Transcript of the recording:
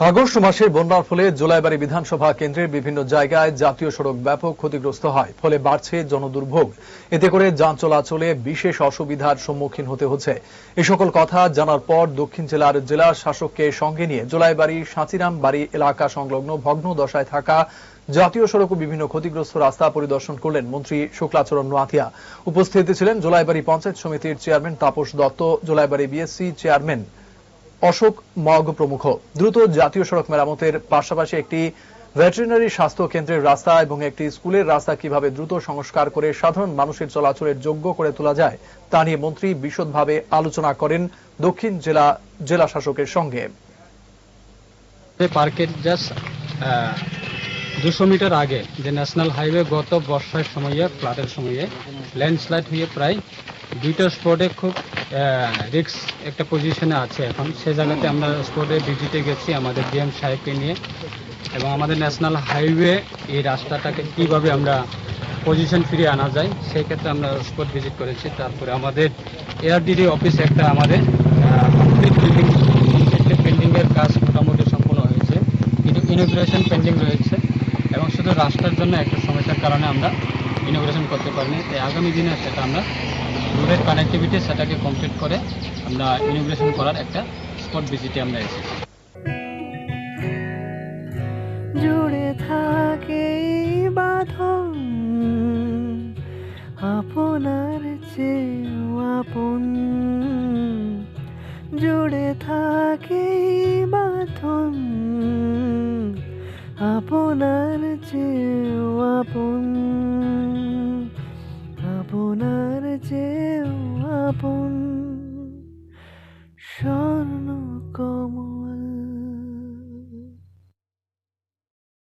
August মাসে বন্যার ফলে জোলাইবাড়ি বিধানসভা কেন্দ্রের বিভিন্ন জায়গায় জাতীয় সড়ক ব্যাপক ক্ষতিগ্রস্ত হয়, ফলে বাড়ছে জনদুর্ভোগ। এতে করে যান চলাচলে বিশেষ অসুবিধার সম্মুখীন হতে হচ্ছে। এ সকল কথা জানার পর দক্ষিণ জেলার জেলা শাসককে সঙ্গে নিয়ে জোলাইবাড়ি, সাঁচিরাম বাড়ি এলাকা সংলগ্ন ভগ্ন দশায় থাকা জাতীয় সড়ক ও বিভিন্ন ক্ষতিগ্রস্ত রাস্তা পরিদর্শন করলেন মন্ত্রী শুক্লাচরণ নোয়াথিয়া উপস্থিত ছিলেন জোলাইবাড়ি পঞ্চায়েত সমিতির chairman Tapas Dutta, Jolaibari BSC chairman Ashok Mog প্রমুখ। দ্রুত জাতীয় সড়ক মেরামতের পাশাপাশি একটি ভেটেরিনারি স্বাস্থ্য কেন্দ্রের রাস্তা এবং একটি স্কুলের রাস্তা কীভাবে দ্রুত সংস্কার করে সাধারণ মানুষের চলাচলের যোগ্য করে তোলা যায়, তা নিয়ে মন্ত্রী বিশদভাবে আলোচনা করেন দক্ষিণ জেলা জেলা শাসকের সঙ্গে। পার্কের দুশো মিটার আগে যে ন্যাশনাল হাইওয়ে গত বর্ষার সময়ে ফ্লাডের সময়ে ল্যান্ডস্লাইড হয়ে প্রায় দুইটা স্পটে খুব রিক্স একটা পজিশনে আছে এখন। সে জায়গাতে আমরা স্পোর্টে ভিজিটে গেছি আমাদের ডিএম সাহেবকে নিয়ে। এবং আমাদের ন্যাশনাল হাইওয়ে এই রাস্তাটাকে কীভাবে আমরা পজিশন ফিরিয়ে আনা যায়, সেই ক্ষেত্রে আমরা স্পট ভিজিট করেছি। তারপরে আমাদের এআরডিডি অফিস একটা আমাদের বিল্ডিংয়ের কাজ মোটামুটি সম্পূর্ণ হয়েছে। কিন্তু ইনোগ্রেশন পেন্ডিং রয়েছে। এবং শুধু রাস্তার জন্য একটা সমস্যার কারণে আমরা ইনোগ্রেশন করতে পারিনি। তাই আগামী দিনে সেটা আমরা রোডের কানেক্টিভিটি সেটাকে কমপ্লিট করে আমরা ইনোগ্রেশন করার একটা স্পট ভিজিটে আমরা এসেছি। জুড়ে থাকে বাঁধন, আপনার চেয়েও আপন। জুড়ে থাকে বাঁধন, আপনার চেয়েও আপন। আপনার চেয়েও আপন